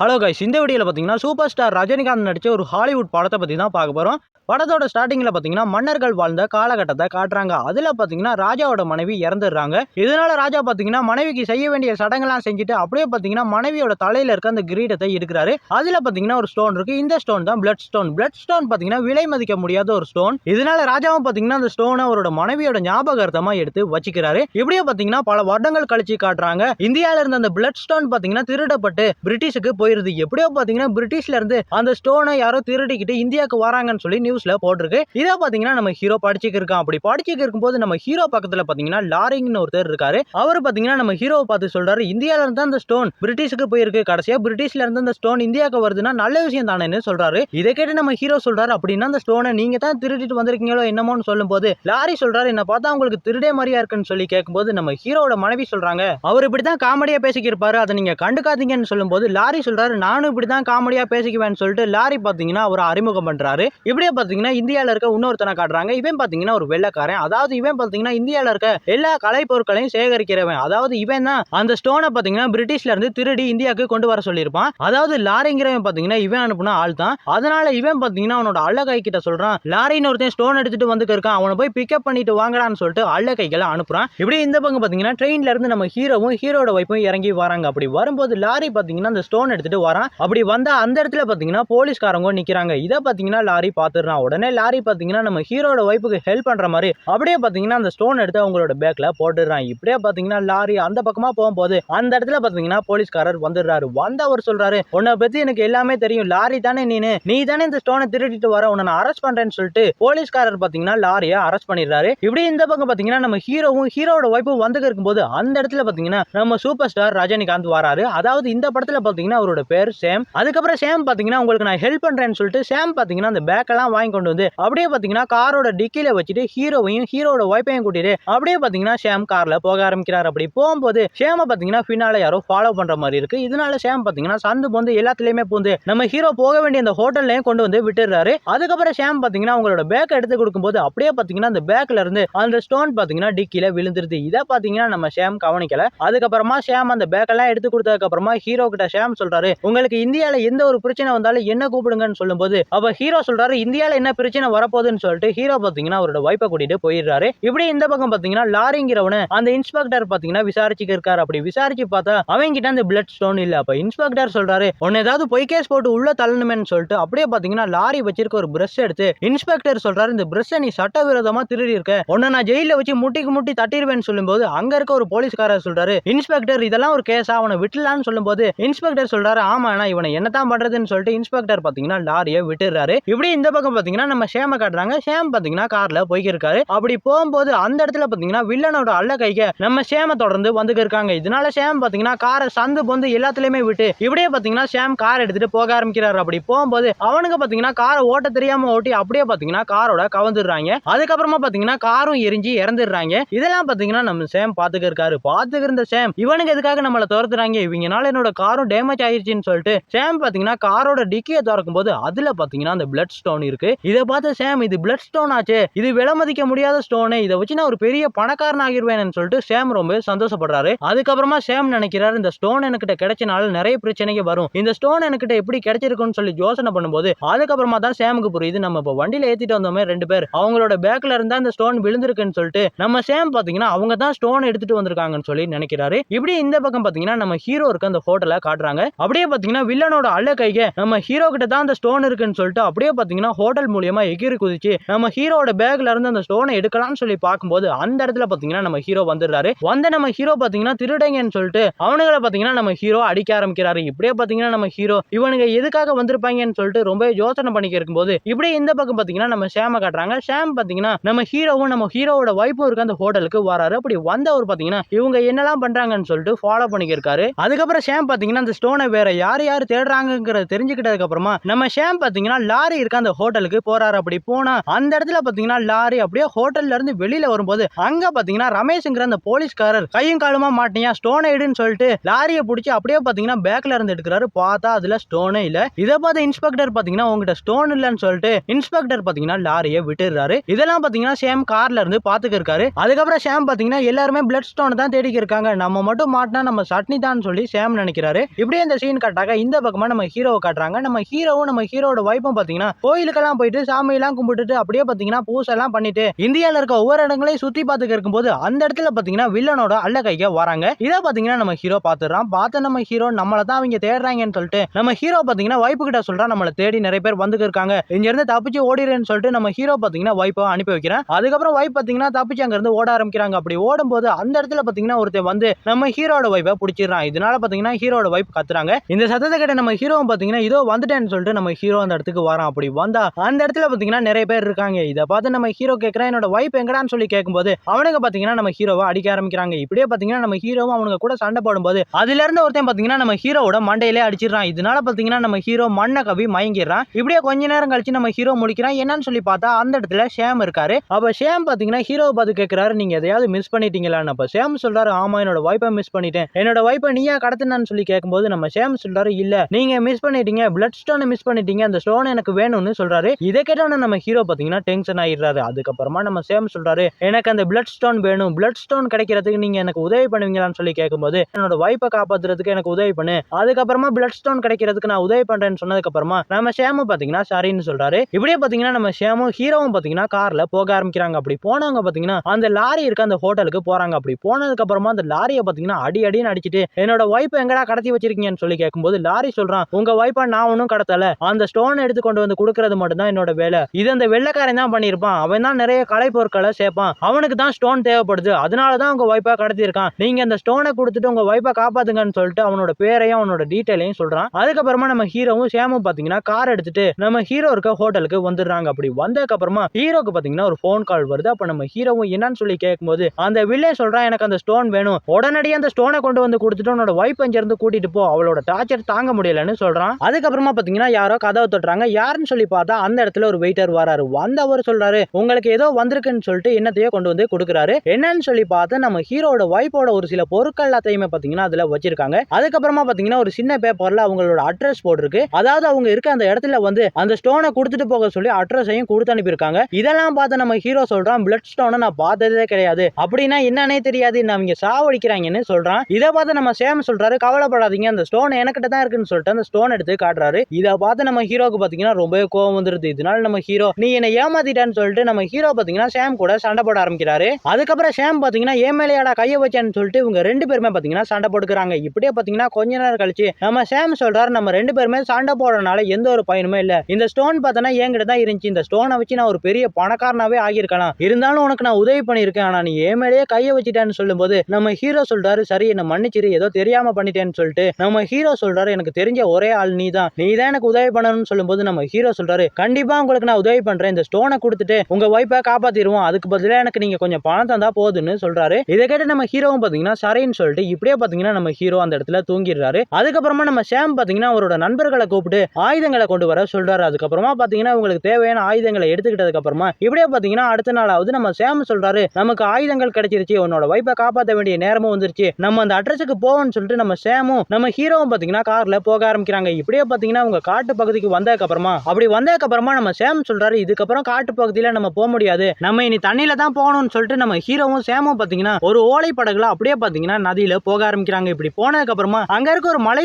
Hello guys இந்த வீடியோவில் பார்த்தீங்கன்னா சூப்பர் ஸ்டார் ரஜினிகாந்த் நடித்த ஒரு ஹாலிவுட் படத்தை பற்றி தான் பார்க்க போகிறோம் படத்தோட ஸ்டார்டிங்கில் பார்த்தீங்கன்னா மன்னர்கள் வாழ்ந்த காலகட்டத்தை காட்டுறாங்க. அதில் பார்த்தீங்கன்னா ராஜாவோட மனைவி இறந்துடுறாங்க. இதனால ராஜா பார்த்தீங்கன்னா மனைவிக்கு செய்ய வேண்டிய சடங்கெல்லாம் செஞ்சுட்டு அப்படியே பார்த்தீங்கன்னா மனைவியோட தலையில் இருக்க அந்த கிரீடத்தை எடுக்கிறாரு. அதில் பார்த்தீங்கன்னா ஒரு ஸ்டோன் இருக்கு. இந்த ஸ்டோன் தான் பிளட் ஸ்டோன் பிளட் ஸ்டோன் பார்த்தீங்கன்னா விலை மதிக்க முடியாத ஒரு ஸ்டோன் இதனால ராஜாவும் பார்த்தீங்கன்னா அந்த ஸ்டோனை அவரோட மனைவியோட ஞாபகார்த்தமாக எடுத்து வச்சுக்கிறாரு. இப்படியே பார்த்தீங்கன்னா பல வருடங்கள் கழிச்சு காட்டுறாங்க. இந்தியாவில் இருந்த அந்த பிளட் ஸ்டோன் பார்த்தீங்கன்னா திருடப்பட்டு பிரிட்டிஷுக்கு போயிருது. எப்படியோ பார்த்தீங்கன்னா பிரிட்டிஷ்ல இருந்து அந்த ஸ்டோனை யாரோ திருடிக்கிட்டு இந்தியாவுக்கு வராங்கன்னு சொல்லி நியூஸ்ல போட்டிருக்கு. இதை பார்த்தீங்கன்னா நம்ம ஹீரோ படிச்சுக்கு இருக்கான். அப்படி படிச்சுக்கு இருக்கும்போது நம்ம ஹீரோ பக்கத்துல பார்த்தீங்கன்னா லாரிங்னு ஒருத்தர் இருக்காரு. அவர் பார்த்தீங்கன்னா நம்ம ஹீரோவை பார்த்து சொல்றாரு இந்தியால இருந்து அந்த ஸ்டோன் பிரிட்டிஷுக்கு போயிருக்கு. கடைசியா பிரிட்டிஷ்ல இருந்து அந்த ஸ்டோன் இந்தியாவுக்கு வருதுன்னா நல்ல விஷயம் தானேன்னு சொல்றாரு. இதை கேட்டு நம்ம ஹீரோ சொல்றாரு அப்படின்னா அந்த ஸ்டோனை நீங்க தான் திருடிட்டு வந்திருக்கீங்களோ என்னமோன்னு சொல்லும் போது லாரி சொல்றாரு என்ன பார்த்தா உங்களுக்கு திருடே மாதிரியா இருக்குன்னு சொல்லி கேட்கும்போது நம்ம ஹீரோட மனைவி சொல்றாங்க. அவர் இப்படிதான் காமெடியா பேசிக்கிருப்பாரு அதை நீங்க கண்டுக்காதீங்கன்னு சொல்லும்போது லாரி சொல்கிறாரு நானும் இப்படிதான் காமெடியாக பேசிக்குவேன்னு சொல்லிட்டு லாரி பார்த்தீங்கன்னா அவர் அறிமுகம் பண்ணுறாரு இப்படியே பார்த்தீங்கன்னா இந்தியாவில் இருக்க இன்னொருத்தனை காட்டுறாங்க. இவன் பார்த்தீங்கன்னா ஒரு வெள்ளக்காரன். அதாவது இவன் பார்த்தீங்கன்னா இந்தியாவில் இருக்க எல்லா கலை பொருட்களையும் சேகரிக்கிறவன். அதாவது இவன் தான் அந்த ஸ்டோனை பார்த்தீங்கன்னா பிரிட்டிஷ்ல இருந்து திருடி இந்தியாவுக்கு கொண்டு வர சொல்லியிருப்பான். அதாவது லாரிங்கிறவன் பார்த்தீங்கன்னா இவன் அனுப்புன ஆள் தான். அதனால இவன் பார்த்தீங்கன்னா அவனோட அள்ளகை கிட்ட சொல்கிறான் லாரின்னு ஒருத்தன் ஸ்டோன் எடுத்துட்டு வந்து இருக்கான். அவனை போய் பிக்கப் பண்ணிட்டு வாங்கடான்னு சொல்லிட்டு அள்ளகைகளை அனுப்புறான். இப்படி இந்த பக்கம் பார்த்தீங்கன்னா ட்ரெயின்ல இருந்து நம்ம ஹீரோவும் ஹீரோட வைப்பும் இறங்கி வராங்க. அப்படி வரும்போது லாரி பார்த்தீங்கன்னா அந்த ஸ்டோன் எடுத்துட்டு வரான். அப்படி வந்தா அந்த இடத்துல பாத்தீங்கன்னா போலீஸ்காரங்க நிக்கிறாங்க. இதை பாத்தீங்கன்னா லாரி பாத்துறான் உடனே லாரி பாத்தீங்கன்னா நம்ம ஹீரோட ஒய்ஃபுக்கு ஹெல்ப் பண்ற மாதிரி அப்படியே பாத்தீங்கன்னா அந்த ஸ்டோன் எடுத்து அவங்களோட பேக்ல போட்டுடுறான். இப்படியே பாத்தீங்கன்னா லாரி அந்த பக்கமா போகும்போது அந்த இடத்துல பாத்தீங்கன்னா போலீஸ்காரர் வந்துடுறாரு. வந்து அவர் சொல்றாரு உன்னை பத்தி எனக்கு எல்லாமே தெரியும். லாரி தானே நீனு. நீ தானே இந்த ஸ்டோனை திருடிட்டு வர. உன்னை நான் அரெஸ்ட் பண்றேன்னு சொல்லிட்டு போலீஸ்காரர் பாத்தீங்கன்னா லாரியை அரெஸ்ட் பண்ணிடுறாரு. இப்படி இந்த பக்கம் பாத்தீங்கன்னா நம்ம ஹீரோவும் ஹீரோட ஒய்ஃபும் வந்து இருக்கும்போது அந்த இடத்துல பாத்தீங்கன்னா நம்ம சூப்பர் ஸ்டார் ரஜினிகாந்த் வராரு. அதாவது இந்த படத்துல பாத்தீங்கன்னா அவரோட பேர் சேம் அதுக்கப்புறம் சேம் பாத்தீங்கன்னா உங்களுக்கு நான் ஹெல்ப் பண்றேன்னு சொல்லிட்டு சேம் பாத்தீங்கன்னா அந்த பேக்கெல்லாம் வாங்கி கொண்டு வந்து அப்படியே பாத்தீங்கன்னா காரோட டிக்கில வச்சுட்டு ஹீரோவையும் ஹீரோட ஒய்ஃபையும் கூட்டிட்டு அப்படியே பாத்தீங்கன்னா ஷேம் கார்ல போக ஆரம்பிக்கிறார். அப்படி போகும்போது ஷேம பாத்தீங்கன்னா ஃபினால யாரோ ஃபாலோ பண்ற மாதிரி இருக்கு. இதனால ஷேம் பாத்தீங்கன்னா சந்து போந்து எல்லாத்துலயுமே பூந்து நம்ம ஹீரோ போக வேண்டிய அந்த ஹோட்டல்லையும் கொண்டு வந்து விட்டுறாரு அதுக்கப்புறம் ஷேம் பாத்தீங்கன்னா அவங்களோட பேக் எடுத்து கொடுக்கும்போது அப்படியே பாத்தீங்கன்னா அந்த பேக்ல இருந்து அந்த ஸ்டோன் பாத்தீங்கன்னா டிக்கில விழுந்துருது. இதை பாத்தீங்கன்னா நம்ம ஷேம் கவனிக்கல. அதுக்கப்புறமா ஷேம் அந்த பேக் எல்லாம் எடுத்து கொடுத்ததுக்கு அப்புறமா ஹீரோ கிட்ட ஷேம் சொல்றாரு உங்களுக்கு இந்தியால எந்த ஒரு பிரச்சனை வந்தாலும் என்ன கூப்பிடுங்கன்னு சொல்லும்போது அப்ப ஹீரோ சொல்றாரு இந்தியால என்ன பிரச்சனை வரப்போகுதுன்னு சொல்லிட்டு ஹீரோ பாத்தீங்கன்னா அவரோட வைப்பை கூட்டிட்டு போயிடுறாரு. இப்படி இந்த பக்கம் பாத்தீங்கன்னா லாரிங்கிறவனு அந்த இன்ஸ்பெக்டர் பாத்தீங்கன்னா விசாரிச்சுக்க இருக்காரு. அப்படி விசாரிச்சு பார்த்தா அவங்க கிட்ட அந்த பிளட் ஸ்டோன் இல்ல. அப்ப இன்ஸ்பெக்டர் சொல்றாரு உன்னை ஏதாவது பொய் கேஸ் போட்டு உள்ள தள்ளணுமேன்னு சொல்லிட்டு அப்படியே பாத்தீங்கன்னா லாரி வச்சிருக்க ஒரு பிரஷ் எடுத்து இன்ஸ்பெக்டர் சொல்றாரு இந்த பிரஷ்ஷை நீ சட்டவிரோதமா திருடி இருக்க உன்னை நான் ஜெயில வச்சு முட்டிக்கு முட்டி தட்டிடுவேன்னு சொல்லும்போது அங்க இருக்க ஒரு போலீஸ்காரர் சொல்றாரு இன்ஸ்பெக்டர் இதெல்லாம் ஒரு கேஸா அவனை விட்டுலான்னு சொல்லும்போது இன்ஸ்பெக்டர் சொல்றாரு ஆமா ஆனா இவனை என்னதான் பண்றதுன்னு சொல்லிட்டு இன்ஸ்பெக்டர் பாத்தீங்கன்னா லாரியை விட்டுறாரு இப்படி இந்த பக்கம் பாத்தீங்கன்னா நம்ம ஷேம காட்டுறாங்க. ஷேம் பாத்தீங்கன்னா கார்ல போய்க்கிருக்காரு. அப்படி போகும்போது அந்த இடத்துல பாத்தீங்கன்னா வில்லனோட அல்ல கைக்க நம்ம ஷேம தொடர்ந்து வந்துக்கு இருக்காங்க. இதனால ஷேம் பாத்தீங்கன்னா காரை சந்து பொந்து எல்லாத்துலயுமே விட்டு இப்படியே பாத்தீங்கன்னா ஷேம் கார் எடுத்துட்டு போக ஆரம்பிக்கிறாரு. அப்படி போகும்போது அவனுக்கு பாத்தீங்கன்னா காரை ஓட்ட தெரியாம ஓட்டி அப்படியே பாத்தீங்கன்னா காரோட கவர்ந்துடுறாங்க அதுக்கப்புறமா பாத்தீங்கன்னா காரும் எரிஞ்சு இறந்துடுறாங்க. இதெல்லாம் பாத்தீங்கன்னா நம்ம சேம் பாத்துக்க இருக்காரு பாத்துக்க இருந்த சேம் இவனுக்கு எதுக்காக நம்மள துரத்துறாங்க? இவங்கனால என்னோட காரும் டேமேஜ் ஆயிடுச்சுன்னு சொல்லிட்டு சேம் பார்த்தீங்கன்னா காரோட டிக்கியை திறக்கும் போது அதுல பார்த்தீங்கன்னா அந்த பிளட் ஸ்டோன் இருக்கு. இதை பார்த்து சேம் இது பிளட் ஸ்டோன் ஆச்சு. இது விலை மதிக்க முடியாத ஸ்டோனு இதை வச்சு நான் ஒரு பெரிய பணக்காரன் ஆகிருவேன்னு சொல்லிட்டு சேம் ரொம்ப சந்தோஷப்படுறாரு. அதுக்கப்புறமா சேம் நினைக்கிறாரு இந்த ஸ்டோன் எனக்கிட்ட கிடைச்சனால நிறைய பிரச்சனைக்கு வரும். இந்த ஸ்டோன் எனக்கிட்ட எப்படி கிடைச்சிருக்குன்னு சொல்லி யோசனை பண்ணும்போது அதுக்கப்புறமா தான் சேமுக்கு புரியுது. நம்ம இப்போ வண்டியில் ஏற்றிட்டு வந்தோமே ரெண்டு பேர். அவங்களோட பேக்ல இருந்தால் இந்த ஸ்டோன் விழுந்திருக்குன்னு சொல்லிட்டு நம்ம சேம் பார்த்தீங்கன்னா அவங்க தான் ஸ்டோன் எடுத்துட்டு வந்திருக்காங்கன்னு சொல்லி நினைக்கிறாரு. இப்படி இந்த பக்கம் பார்த்தீங்கன்னா நம்ம ஹீரோ இருக்க அந்த ஹோட்டலை காட்டுறாங்க. அப்படியே பார்த்தீங்கன்னா வில்லனோட அள்ள கைக்கு நம்ம ஹீரோ கிட்ட தான் அந்த ஸ்டோன் இருக்குன்னு சொல்லிட்டு அப்படியே பார்த்தீங்கன்னா ஹோட்டல் மூலியமா எகிரி குதிச்சு நம்ம ஹீரோட பேக்ல இருந்து அந்த ஸ்டோனை எடுக்கலாம்னு சொல்லி பார்க்கும்போது அந்த இடத்துல பார்த்தீங்கன்னா நம்ம ஹீரோ வந்துடுறாரு. வந்த நம்ம ஹீரோ பார்த்தீங்கன்னா திருடங்கன்னு சொல்லிட்டு அவனுங்களை பார்த்தீங்கன்னா நம்ம ஹீரோ அடிக்க ஆரம்பிக்கிறாரு. இப்படியே பார்த்தீங்கன்னா நம்ம ஹீரோ இவனுங்க எதுக்காக வந்திருப்பாங்கன்னு சொல்லிட்டு ரொம்ப யோசனை பண்ணிக்க இருக்கும்போது இப்படி இந்த பக்கம் பார்த்தீங்கன்னா நம்ம ஷேமை காட்டுறாங்க. ஷேம் பார்த்தீங்கன்னா நம்ம ஹீரோவும் நம்ம ஹீரோவோட வைப்பும் இருக்க அந்த ஹோட்டலுக்கு வராரு. அப்படி வந்தவர் பார்த்தீங்கன்னா இவங்க என்னெல்லாம் பண்றாங்கன்னு சொல்லிட்டு ஃபாலோ பண்ணிக்க இருக்காரு. அதுக்கப்புறம் ஷேம் பார்த்தீங்கன்னா அந்த ஸ்டோனை வேற யார் யார் தேடுறாங்கிறத தெரிஞ்சுக்கிட்டதுக்கு அப்புறமா நம்ம ஷேம் பாத்தீங்கன்னா லாரி இருக்க அந்த ஹோட்டலுக்கு போறாரு. அப்படி போனா அந்த இடத்துல பாத்தீங்கன்னா லாரி அப்படியே ஹோட்டல்ல இருந்து வெளியில வரும்போது அங்க பாத்தீங்கன்னா ரமேஷ்ங்கிற அந்த போலீஸ்காரர் கையும் காலுமா மாட்டியா ஸ்டோன் ஐடுன்னு சொல்லிட்டு லாரியை பிடிச்சி அப்படியே பாத்தீங்கன்னா பேக்ல இருந்து எடுக்கிறாரு. பார்த்தா அதுல ஸ்டோனே இல்ல. இதை பார்த்த இன்ஸ்பெக்டர் பாத்தீங்கன்னா உங்ககிட்ட ஸ்டோன் இல்லைன்னு சொல்லிட்டு இன்ஸ்பெக்டர் பாத்தீங்கன்னா லாரியை விட்டுறாரு இதெல்லாம் பாத்தீங்கன்னா சேம் கார்ல இருந்து பாத்துக்க இருக்காரு. அதுக்கப்புறம் ஷேம் பாத்தீங்கன்னா எல்லாருமே பிளட் ஸ்டோன் தான் தேடிக்க இருக்காங்க. நம்ம மட்டும் மாட்டினா நம்ம சட்னி தான் சொல்லி சேம் நினைக்கிறாரு. இப்படியே இந்த சீன் காட்டாக இந்த பக்கமாக நம்ம ஹீரோவை காட்டுறாங்க. நம்ம ஹீரோவும் நம்ம ஹீரோட வைப்பும் பார்த்தீங்கன்னா கோயிலுக்கெல்லாம் போயிட்டு சாமியெல்லாம் கும்பிட்டுட்டு அப்படியே பார்த்தீங்கன்னா பூசெல்லாம் பண்ணிட்டு இந்தியாவில் இருக்க ஒவ்வொரு இடங்களையும் சுற்றி பார்த்துக்க இருக்கும்போது அந்த இடத்துல பார்த்தீங்கன்னா வில்லனோட அல்ல கைக்க வராங்க. இதை பார்த்தீங்கன்னா நம்ம ஹீரோ பார்த்துடுறான் பார்த்த நம்ம ஹீரோ நம்மளை தான் அவங்க தேடுறாங்கன்னு சொல்லிட்டு நம்ம ஹீரோ பார்த்தீங்கன்னா வைப்பு கிட்ட சொல்றா நம்மளை தேடி நிறைய பேர் வந்துக்கு இருக்காங்க. இங்கேருந்து தப்பிச்சு ஓடிடுன்னு சொல்லிட்டு நம்ம ஹீரோ பார்த்தீங்கன்னா வைப்பை அனுப்பி வைக்கிறேன். அதுக்கப்புறம் வைப் பார்த்தீங்கன்னா தப்பிச்சு அங்கேருந்து ஓட ஆரம்பிக்கிறாங்க. அப்படி ஓடும்போது அந்த இடத்துல பார்த்தீங்கன்னா ஒருத்தர் வந்து நம்ம ஹீரோட வைப்பை பிடிச்சிடுறான். இதனால பார்த்தீங்கன்னா ஹீரோட வைப் கத்துறாங்க. இந்த சத்தத்தை கேட்ட நம்ம ஹீரோவும் பாத்தீங்கன்னா இதோ வந்துட்டேன்னு சொல்லிட்டு நம்ம ஹீரோ அந்த இடத்துக்கு வரான். அப்படி வந்தா அந்த இடத்துல பாத்தீங்கன்னா நிறைய பேர் இருக்காங்க. இதை பார்த்து நம்ம ஹீரோ கேட்கறான் என்னோட வைப் எங்கடான்னு சொல்லி கேட்கும்போது அவனுக்கு பாத்தீங்கன்னா நம்ம ஹீரோவை அடிக்க ஆரம்பிக்கிறாங்க. இப்படியே பாத்தீங்கன்னா நம்ம ஹீரோவும் அவனுக்கு கூட சண்டை போடும்போது அதுல இருந்து ஒருத்தன் பாத்தீங்கன்னா நம்ம ஹீரோவோட மண்டையிலே அடிச்சிடறான். இதனால பாத்தீங்கன்னா நம்ம ஹீரோ மண்ணை கவி மயங்கிடுறான். இப்படியே கொஞ்ச நேரம் கழிச்சு நம்ம ஹீரோ முடிக்கிறான். என்னன்னு சொல்லி பார்த்தா அந்த இடத்துல ஷேம் இருக்காரு. அப்ப ஷேம் பாத்தீங்கன்னா ஹீரோ பார்த்து கேட்கிறாரு நீங்க எதையாவது மிஸ் பண்ணிட்டீங்களான்னு. அப்ப ஷேம் சொல்றாரு ஆமா என்னோட வைப்பை மிஸ் பண்ணிட்டேன். என்னோட வைப்பை நீயா கடத்தினான்னு சொல்லி கேட்கும்போது நம்ம ஷேம் சொல்றாரு இல்ல நீங்க மிஸ் பண்ணிட்டீங்க பிளட் ஸ்டோனை மிஸ் பண்ணிட்டீங்க அந்த ஸ்டோன் எனக்கு வேணும்னு சொல்றாரு. இதை கேட்டான நம்ம ஹீரோ பாத்தீங்கன்னா டென்ஷன் ஆயிடுறாரு. அதுக்கப்புறமா நம்ம சேம் சொல்றாரு எனக்கு அந்த பிளட் ஸ்டோன் வேணும். பிளட் ஸ்டோன் கிடைக்கிறதுக்கு நீங்க எனக்கு உதவி பண்ணுவீங்களான்னு சொல்லி கேட்கும்போது என்னோட வைப்பை காப்பாத்துறதுக்கு எனக்கு உதவி பண்ணு. அதுக்கப்புறமா பிளட் ஸ்டோன் கிடைக்கிறதுக்கு நான் உதவி பண்றேன்னு சொன்னதுக்கு அப்புறமா நம்ம ஷேமு பாத்தீங்கன்னா சரின்னு சொல்றாரு. இப்படியே பாத்தீங்கன்னா நம்ம ஷேமும் ஹீரோவும் பாத்தீங்கன்னா கார்ல போக ஆரம்பிக்கிறாங்க. அப்படி போனவங்க பாத்தீங்கன்னா அந்த லாரி இருக்க அந்த ஹோட்டலுக்கு போறாங்க. அப்படி போனதுக்கு அப்புறமா அந்த லாரியை பாத்தீங்கன்னா அடி அடின்னு அடிச்சிட்டு என்னோட வைப்பை எங்கடா கடத்தி வச்சிருக்கீங்கன்னு சொல்லி கேட்கும்போது லாரி சொல்றான் உங்க வாய்ப்பா நான் ஒன்றும் கடத்தல. அந்த ஸ்டோன் எடுத்து கொண்டு வந்து கொடுக்கறது மட்டும் தான் என்னோட வேலை. இது அந்த வெள்ளைக்காரன் தான் பண்ணியிருப்பான். அவன் தான் நிறைய கலை பொருட்களை சேர்ப்பான். அவனுக்கு தான் ஸ்டோன் தேவைப்படுது. அதனால தான் உங்க வாய்ப்பா கடத்தியிருக்கான். நீங்க அந்த ஸ்டோனை கொடுத்துட்டு உங்க வாய்ப்பா காப்பாத்துங்கன்னு சொல்லிட்டு அவனோட பேரையும் அவனோட டீட்டெயிலையும் சொல்றான். அதுக்கப்புறமா நம்ம ஹீரோவும் சேமும் பாத்தீங்கன்னா கார் எடுத்துட்டு நம்ம ஹீரோ இருக்க ஹோட்டலுக்கு வந்துடுறாங்க. அப்படி வந்ததுக்கு அப்புறமா ஹீரோக்கு பாத்தீங்கன்னா ஒரு ஃபோன் கால் வருது. அப்ப நம்ம ஹீரோவும் என்னன்னு சொல்லி கேட்கும்போது அந்த வில்லே சொல்றான் எனக்கு அந்த ஸ்டோன் வேணும். உடனடியே அந்த ஸ்டோனை கொண்டு வந்து கொடுத்துட்டு உன்னோட வைஃப் இருந்து கூட்டிட்டு போ. அவளோட டார்ச்சர் தாங்க முடியலன்னு சொல்றான். அதுக்கப்புறமா பாத்தீங்கன்னா யாரோ கதவை தொட்டுறாங்க. யாருன்னு சொல்லி பார்த்தா அந்த இடத்துல ஒரு வெயிட்டர் வராரு. வந்தவர் சொல்றாரு உங்களுக்கு ஏதோ வந்திருக்குன்னு சொல்லிட்டு என்னத்தையோ கொண்டு வந்து கொடுக்குறாரு. என்னன்னு சொல்லி பார்த்தா நம்ம ஹீரோட வைஃபோட ஒரு சில பொருட்கள் எல்லாத்தையுமே பாத்தீங்கன்னா அதுல வச்சிருக்காங்க. அதுக்கப்புறமா பாத்தீங்கன்னா ஒரு சின்ன பேப்பர்ல அவங்களோட அட்ரஸ் போட்டிருக்கு. அதாவது அவங்க இருக்க அந்த இடத்துல வந்து அந்த ஸ்டோனை கொடுத்துட்டு போக சொல்லி அட்ரஸையும் கொடுத்து அனுப்பியிருக்காங்க. இதெல்லாம் பார்த்து நம்ம ஹீரோ சொல்றான் பிளட் ஸ்டோனை நான் பார்த்ததே கிடையாது. அப்படின்னா என்னன்னே தெரியாது. நான் அவங்க சாவடிக்கிறாங்கன்னு சொல்றான். இதை பார்த்து நம்ம சேம் சொல்றாரு கவலைப்படாதீங்க. அந்த ஸ்டோன் எனக்கிட்ட தான் இருக்குன்னு சொல்லிட்டு அந்த ஸ்டோன் எடுத்து காட்டுறாரு. இதை பார்த்து நம்ம ஹீரோக்கு பாத்தீங்கன்னா ரொம்பவே கோவம் வந்துருது. இதனால நம்ம ஹீரோ நீ என்னை ஏமாத்திட்டான்னு சொல்லிட்டு நம்ம ஹீரோ பாத்தீங்கன்னா சாம் கூட சண்டை போட ஆரம்பிக்கிறாரு. அதுக்கப்புறம் சேம் பாத்தீங்கன்னா ஏமேலையாடா கையை வச்சான்னு சொல்லிட்டு இவங்க ரெண்டு பேருமே பாத்தீங்கன்னா சண்டை போட்டுக்கிறாங்க. இப்படியே பாத்தீங்கன்னா கொஞ்ச நேரம் கழிச்சு நம்ம சேம் சொல்றாரு நம்ம ரெண்டு பேருமே சண்டை போடுறதுனால எந்த ஒரு பயனுமே இல்ல. இந்த ஸ்டோன் பார்த்தனா என்கிட்ட தான் இருந்துச்சு. இந்த ஸ்டோனை வச்சு நான் ஒரு பெரிய பணக்காரனாவே ஆகியிருக்கலாம். இருந்தாலும் உனக்கு நான் உதவி பண்ணியிருக்கேன். ஆனா நீ ஏன் கையை வச்சுட்டான்னு சொல்லும்போது நம்ம ஹீரோ சொல்றாரு சரி என்ன மன்னிச்சிரு. ஏதோ தெரியாம பண்ணிட்டேன்னு சொல்லிட்டு நம்ம ஹீரோ சொல்றாரு எனக்கு தெரிஞ்ச ஒரே ஆள் நீ தான் நீ தான் எனக்கு உதவி பண்ணணும்னு சொல்லும்போது நம்ம ஹீரோ சொல்றாரு கண்டிப்பா உங்களுக்கு நான் உதவி பண்றேன். இந்த ஸ்டோனை கொடுத்துட்டு உங்க ஒய்ஃபை காப்பாத்திடுவோம். அதுக்கு பதிலா எனக்கு நீங்க கொஞ்சம் பணம் தந்தா போதுன்னு சொல்றாரு. இதை கேட்டு நம்ம ஹீரோவும் பாத்தீங்கன்னா சரின்னு சொல்லிட்டு இப்படியே பாத்தீங்கன்னா நம்ம ஹீரோ அந்த இடத்துல தூங்கிடுறாரு. அதுக்கப்புறமா நம்ம சேம் பாத்தீங்கன்னா அவரோட நண்பர்களை கூப்பிட்டு ஆயுதங்களை கொண்டு வர சொல்றாரு. அதுக்கப்புறமா பாத்தீங்கன்னா உங்களுக்கு தேவையான ஆயுதங்களை எடுத்துக்கிட்டதுக்கு அப்புறமா இப்படியே பாத்தீங்கன்னா அடுத்த நாளாவது நம்ம சேம் சொல்றாரு நமக்கு ஆயுதங்கள் கிடைச்சிருச்சு. உன்னோட ஒய்ஃபை காப்பாற்ற வேண்டிய நேரமும் வந்துருச்சு. நம்ம அந்த அட்ரஸுக்கு போவோம்னு சொல்லிட்டு நம்ம சேமும் நம்ம ஹீரோ ஹீரோவும் பார்த்தீங்கன்னா காரில் போக ஆரம்பிக்கிறாங்க. இப்படியே பார்த்தீங்கன்னா அவங்க காட்டு பகுதிக்கு வந்ததுக்கப்புறமா அப்படி வந்ததுக்கப்புறமா நம்ம சேம் சொல்கிறாரு இதுக்கப்புறம் காட்டு பகுதியில் நம்ம போக முடியாது. நம்ம இனி தண்ணியில் தான் போகணும்னு சொல்லிட்டு நம்ம ஹீரோவும் சேமும் பார்த்தீங்கன்னா ஒரு ஓலை படகுல அப்படியே பார்த்தீங்கன்னா நதியில் போக ஆரம்பிக்கிறாங்க. இப்படி போனதுக்கப்புறமா அங்கே இருக்க ஒரு மலை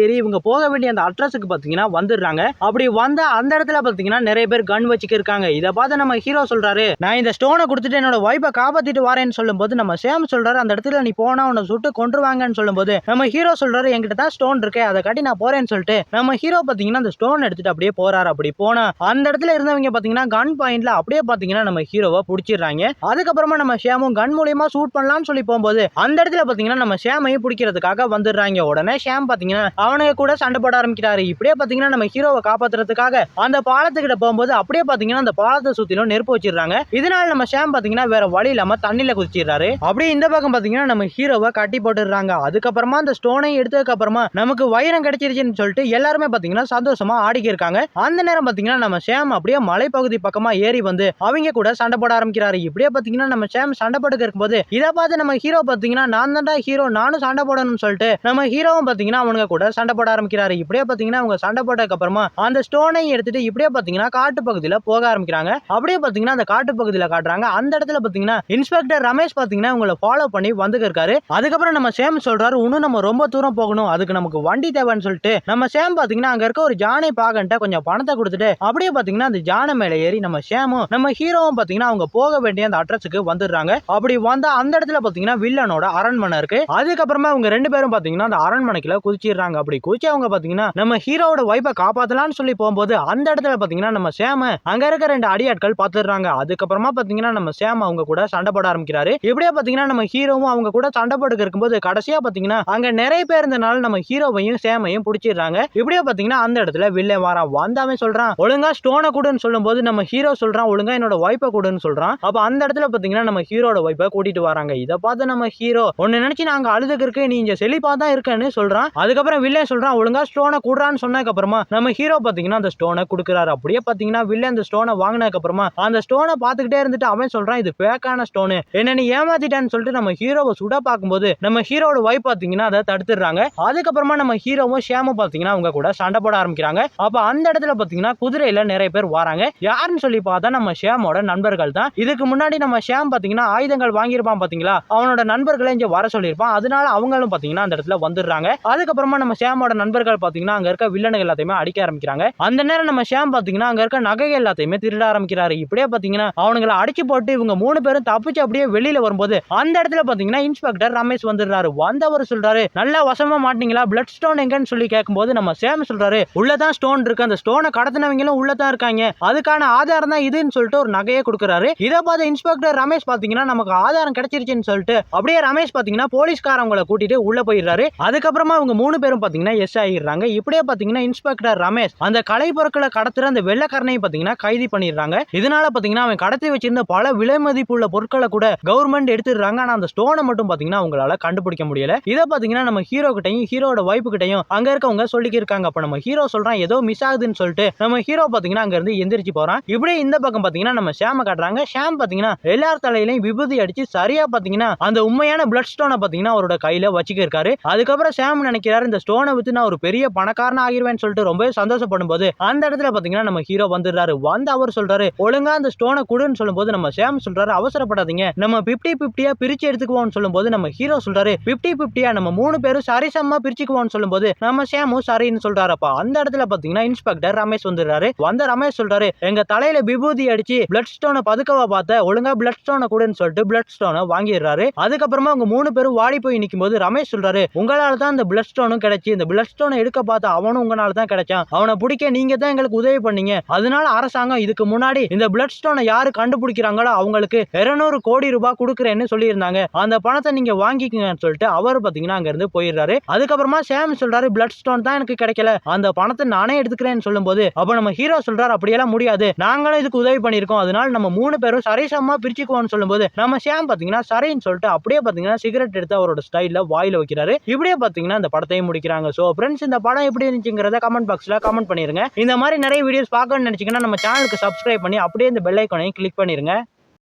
ஏறி இவங்க போக வேண்டிய அந்த அட்ரஸுக்கு பார்த்தீங்கன்னா வந்துடுறாங்க. அப்படி வந்த அந்த இடத்துல பார்த்தீங்கன்னா நிறைய பேர் கன் வச்சுக்க இருக்காங்க. இதை பார்த்து நம்ம ஹீரோ சொல்கிறாரு நான் இந்த ஸ்டோனை கொடுத்துட்டு என்னோட வைப்பை காப்பாற்றிட்டு வரேன்னு சொல்லும்போது நம்ம சேம் சொல்கிறாரு அந்த இடத்துல நீ போனா உன்னை சுட்டு கொண்டுருவாங்கன்னு சொல்லும்போது நம்ம ஹீரோ சொல்கிறாரு என்கிட்ட தான் ஸ்டோன் இருக்கே அதை காட்டி நான் போறேன்னு சொல்லிட்டு நம்ம ஹீரோ பாத்தீங்கன்னா அந்த ஸ்டோன் எடுத்துட்டு அப்படியே போறாரு. அப்படி போனா அந்த இடத்துல இருந்தவங்க பாத்தீங்கன்னா கன் பாயிண்ட்ல அப்படியே பாத்தீங்கன்னா நம்ம ஹீரோவை பிடிச்சிடுறாங்க. அதுக்கப்புறமா நம்ம ஷேமும் கன் மூலியமா ஷூட் பண்ணலாம்னு சொல்லி போகும்போது அந்த இடத்துல பாத்தீங்கன்னா நம்ம ஷேமையும் பிடிக்கிறதுக்காக வந்துடுறாங்க. உடனே ஷேம் பாத்தீங்கன்னா அவனுக்கு கூட சண்டை போட ஆரம்பிக்கிறாரு. இப்படியே பாத்தீங்கன்னா நம்ம ஹீரோவை காப்பாத்துறதுக்காக அந்த பாலத்துக்கிட்ட போகும்போது அப்படியே பாத்தீங்கன்னா அந்த பாலத்தை சுத்திலும் நெருப்பு வச்சிடுறாங்க. இதனால நம்ம ஷேம் பாத்தீங்கன்னா வேற வழி இல்லாம தண்ணியில குதிச்சிடுறாரு. அப்படியே இந்த பக்கம் பாத்தீங்கன்னா நம்ம ஹீரோவை கட்டி போட்டுடுறாங்க. அதுக்கப்புறமா அந்த ஸ்டோனை எடுத்ததுக்கு அப்புறமா நமக்கு வைரம் கிடைச்சிருச்சுன்னு சொல்லிட்டு எல்லாருமே பாத்தீங்கன்னா சந்தோஷமா ஆடிக்கி இருக்காங்க. அந்த நேரம் பாத்தீங்கன்னா நம்ம சேம் அப்படியே மலைப்பகுதி பக்கமா ஏறி வந்து அவங்க கூட சண்டை போட ஆரம்பிக்கிறாரு. இப்படியே பாத்தீங்கன்னா நம்ம சேம் சண்டை போட்டுக்க இருக்கும்போது இதை பார்த்து நம்ம ஹீரோ பாத்தீங்கன்னா நான் தான்டா ஹீரோ நானும் சண்டை போடணும்னு சொல்லிட்டு நம்ம ஹீரோவும் பாத்தீங்கன்னா அவனுங்க கூட சண்டை போட ஆரம்பிக்கிறாரு. இப்படியே பாத்தீங்கன்னா அவங்க சண்டை போட்டதுக்கு அப்புறமா அந்த ஸ்டோனையும் எடுத்துட்டு இப்படியே பாத்தீங்கன்னா காட்டு பகுதியில போக ஆரம்பிக்கிறாங்க. அப்படியே பாத்தீங்கன்னா அந்த காட்டு பகுதியில காட்டுறாங்க. அந்த இடத்துல பாத்தீங்கன்னா இன்ஸ்பெக்டர் ரமேஷ் பாத்தீங்கன்னா உங்களை ஃபாலோ பண்ணி வந்துக்க இருக்காரு. அதுக்கப்புறம் நம்ம சேம் சொல்றாரு இன்னும் நம்ம ரொம்ப தூரம் போகணும். அதுக்கு நமக்கு வண்டி தேவைன்னு சொல்லிட்டு நம்ம சேம் பாத்தீங்கன்னா அங்க இருக்க ஒரு ஜானை பாகன்ட்ட கொஞ்சம் பணத்தை கொடுத்துட்டு அப்படியே பாத்தீங்கன்னா அந்த ஜானை மேல ஏறி நம்ம சேமும் நம்ம ஹீரோவும் பாத்தீங்கன்னா அவங்க போக வேண்டிய அந்த அட்ரஸுக்கு வந்துடுறாங்க. அப்படி வந்தா அந்த இடத்துல பாத்தீங்கன்னா வில்லனோட அரண்மனை இருக்கு. அதுக்கப்புறமா அவங்க ரெண்டு பேரும் பாத்தீங்கன்னா அந்த அரண்மனைக்குள்ள குதிச்சிடுறாங்க. அப்படி குதிச்சு அவங்க பாத்தீங்கன்னா நம்ம ஹீரோவோட வைப்பை காப்பாத்தலாம்னு சொல்லி போகும்போது அந்த இடத்துல பாத்தீங்கன்னா நம்ம சேம அங்க இருக்க ரெண்டு அடியாட்கள் பாத்துடுறாங்க. அதுக்கப்புறமா பாத்தீங்கன்னா நம்ம சேம அவங்க கூட சண்டை போட ஆரம்பிக்கிறாரு. இப்படியே பாத்தீங்கன்னா நம்ம ஹீரோவும் அவங்க கூட சண்டை போட்டுக்கு இருக்கும்போது கடைசியா பாத்தீங்கன்னா அங்க நிறைய பேர் இருந்தனால நம்ம ஹீரோவையும் சேமையும் பிடிச்சிடுறாங்க. இப்படியே பாத்தீங்கன்னா அந்த இடத்துல வில்லே வாரான். வந்தாமே சொல்றான் ஒழுங்கா ஸ்டோனை கூடுன்னு சொல்லும்போது நம்ம ஹீரோ சொல்றான் ஒழுங்கா என்னோட வைப்பை கூடுன்னு சொல்றான். அப்ப அந்த இடத்துல பாத்தீங்கன்னா நம்ம ஹீரோட வைப்பை கூட்டிட்டு வராங்க. இதை பார்த்து நம்ம ஹீரோ ஒன்னு நினைச்சு நாங்க அழுதுக்கு இருக்கு நீ இங்க செழிப்பா தான் இருக்கேன்னு சொல்றான். அதுக்கப்புறம் வில்லே சொல்றான் ஒழுங்கா ஸ்டோனை கூடுறான்னு சொன்னதுக்கு அப்புறமா நம்ம ஹீரோ பாத்தீங்கன்னா அந்த ஸ்டோனை கொடுக்குறாரு. அப்படியே பாத்தீங்கன்னா வில்லே அந்த ஸ்டோனை வாங்கினதுக்கு அப்புறமா அந்த ஸ்டோனை பார்த்துக்கிட்டே இருந்துட்டு அவன் சொல்றான் இது ஃபேக்கான ஸ்டோனு என்ன நீ ஏமாத்திட்டான்னு சொல்லிட்டு நம்ம ஹீரோவை சுட பார்க்கும்போது நம்ம ஹீரோட வைப் பாத்தீங்கன்னா அதை தடுத்துடுறாங்க. அதுக்கப்புறம் நம்ம ஹீரோவும் ஷேமும் பார்த்தீங்கன்னா அவங்க கூட சண்டை போட ஆரம்பிக்கிறாங்க. அப்போ அந்த இடத்துல பார்த்தீங்கன்னா குதிரையில் நிறைய பேர் வராங்க. யாருன்னு சொல்லி பார்த்தா நம்ம ஷேமோட நண்பர்கள் தான். இதுக்கு முன்னாடி நம்ம ஷேம் பார்த்தீங்கன்னா ஆயுதங்கள் வாங்கியிருப்பான் பார்த்தீங்களா? அவனோட நண்பர்களை இங்கே வர சொல்லியிருப்பான். அதனால அவங்களும் பார்த்தீங்கன்னா அந்த இடத்துல வந்துடுறாங்க. அதுக்கப்புறமா நம்ம ஷேமோட நண்பர்கள் பார்த்தீங்கன்னா அங்கே இருக்க வில்லனுகள் எல்லாத்தையுமே அடிக்க ஆரம்பிக்கிறாங்க. அந்த நேரம் நம்ம ஷேம் பார்த்தீங்கன்னா அங்கே இருக்க நகை எல்லாத்தையுமே திருட ஆரம்பிக்கிறாரு. இப்படியே பார்த்தீங்கன்னா அவனுங்களை அடிச்சு போட்டு இவங்க மூணு பேரும் தப்பிச்சு அப்படியே வெளியில வரும்போது அந்த இடத்துல பார்த்தீங்கன்னா இன்ஸ்பெக்டர் ரமேஷ் வந்துடுறாரு. வந்தவர் சொல்றாரு நல்லா வசமா மாட்டீங்களா பிளட் ஸ்டோன் எங்கன்னு சொல்லி கேட்கும்போது நம்ம சேம் சொல்றாரு உள்ளதான் ஸ்டோன் இருக்கு. அந்த ஸ்டோனை கடத்தினவங்களும் உள்ளதான் இருக்காங்க. அதுக்கான ஆதாரம் தான் இதுன்னு சொல்லிட்டு ஒரு நகையை கொடுக்குறாரு. இதை பார்த்த இன்ஸ்பெக்டர் ரமேஷ் பாத்தீங்கன்னா நமக்கு ஆதாரம் கிடைச்சிருச்சுன்னு சொல்லிட்டு அப்படியே ரமேஷ் பாத்தீங்கன்னா போலீஸ்காரவங்களை கூட்டிட்டு உள்ள போயிடுறாரு. அதுக்கப்புறமா அவங்க மூணு பேரும் பாத்தீங்கன்னா எஸ் ஆகிடுறாங்க இப்படியே பாத்தீங்கன்னா இன்ஸ்பெக்டர் ரமேஷ் அந்த கலை பொருட்களை கடத்துற அந்த வெள்ளக்காரனையும் பாத்தீங்கன்னா கைது பண்ணிடுறாங்க. இதனால பாத்தீங்கன்னா அவன் கடத்தி வச்சிருந்த பல விலை மதிப்புள்ள பொருட்களை கூட கவர்மெண்ட் எடுத்துடுறாங்க. ஆனா அந்த ஸ்டோனை மட்டும் பாத்தீங்கன்னா அவங்களால கண்டுபிடிக்க முடியல. இதை பாத்தீங்கன்னா நம்ம ஹீரோ கிட்டையும் ஹீரோ ஹீரோட வைப்பு கிட்டையும் அங்க இருக்கவங்க சொல்லிக்கி இருக்காங்க அப்ப நம்ம ஹீரோ சொல்றான் ஏதோ மிஸ் ஆகுதுன்னு சொல்லிட்டு நம்ம ஹீரோ பாத்தீங்கன்னா அங்க இருந்து எந்திரிச்சு போறான். இப்படியே இந்த பக்கம் பாத்தீங்கன்னா நம்ம ஷாம காட்டுறாங்க. ஷாம் பாத்தீங்கன்னா எல்லார் தலையிலையும் விபூதி அடிச்சு சரியா பாத்தீங்கன்னா அந்த உண்மையான பிளட் ஸ்டோனை பாத்தீங்கன்னா அவரோட கையில வச்சுக்க இருக்காரு அதுக்கப்புறம் ஷாம் நினைக்கிறாரு இந்த ஸ்டோனை வித்து நான் ஒரு பெரிய பணக்காரன் ஆகிருவேன்னு சொல்லிட்டு ரொம்பவே சந்தோஷப்படும் போது அந்த இடத்துல பாத்தீங்கன்னா நம்ம ஹீரோ வந்துடுறாரு. வந்து அவர் சொல்றாரு ஒழுங்கா அந்த ஸ்டோனை கொடுன்னு சொல்லும்போது நம்ம ஷாம் சொல்றாரு அவசரப்படாதீங்க. நம்ம பிப்டி பிப்டியா பிரிச்சு எடுத்துக்குவோம்னு சொல்லும்போது நம்ம ஹீரோ சொல்றாரு பிப்டி பிப்டியா நம்ம மூணு பேரும் சரிசமா பிரிச்சுக்குவோம்னு சொல்லும்போது நம்ம சேமு சரின்னு சொல்றாருப்பா. அந்த இடத்துல பாத்தீங்கன்னா இன்ஸ்பெக்டர் ரமேஷ் வந்துடுறாரு. வந்த ரமேஷ் சொல்றாரு எங்க தலையில விபூதி அடிச்சு பிளட் ஸ்டோனை பதுக்கவா பார்த்த? ஒழுங்கா பிளட் ஸ்டோனை கொடுன்னு சொல்லிட்டு பிளட் ஸ்டோனை வாங்கிடுறாரு. அதுக்கப்புறமா அவங்க மூணு பேரும் வாடி போய் நிற்கும் போது ரமேஷ் சொல்றாரு உங்களால தான் இந்த பிளட் ஸ்டோனும் கிடைச்சி இந்த பிளட் ஸ்டோனை எடுக்க பார்த்த அவனும் உங்களால தான் கிடைச்சான். அவனை பிடிக்க நீங்க தான் எங்களுக்கு உதவி பண்ணீங்க. அதனால அரசாங்கம் இதுக்கு முன்னாடி இந்த பிளட் ஸ்டோனை யாரு கண்டுபிடிக்கிறாங்களோ அவங்களுக்கு 200 கோடி ரூபாய் கொடுக்குறேன்னு சொல்லியிருந்தாங்க. அந்த பணத்தை நீங்க வாங்கிக்கங்கன்னு சொல்லிட்டு அவர் பாத்தீங்கன்னா அங்க இருந்து போயிடுறாரு. அதுக்கப்புறம் சேம் சொல்றாரு பிளட் ஸ்டோன் தான் எனக்கு கிடைக்கல. அந்த பணத்தை நானே எடுத்துக்கிறேன்னு சொல்லும்போது அப்போ நம்ம ஹீரோ சொல்றாரு அப்படியெல்லாம் முடியாது. நாங்களும் இதுக்கு உதவி பண்ணியிருக்கோம். அதனால நம்ம மூணு பேரும் சரிசமா பிரிச்சுக்குவோம்னு சொல்லும்போது நம்ம ஷாம் பார்த்தீங்கன்னா சரின்னு சொல்லிட்டு அப்படியே பார்த்தீங்கன்னா சிகரெட் எடுத்து அவரோட ஸ்டைலில் வாயில் வைக்கிறாரு. இப்படியே பார்த்தீங்கன்னா இந்த படத்தையும் முடிக்கிறாங்க. ஸோ ஃப்ரெண்ட்ஸ் இந்த படம் எப்படி இருந்துச்சுங்கிறத கமெண்ட் பாக்ஸில் கமெண்ட் பண்ணிருங்க. இந்த மாதிரி நிறைய வீடியோஸ் பார்க்கணும்னு நினச்சிங்கன்னா நம்ம சேனலுக்கு சப்ஸ்கிரைப் பண்ணி அப்படியே இந்த பெல் ஐக்கானையும் கிளிக் பண்ணிருங்க.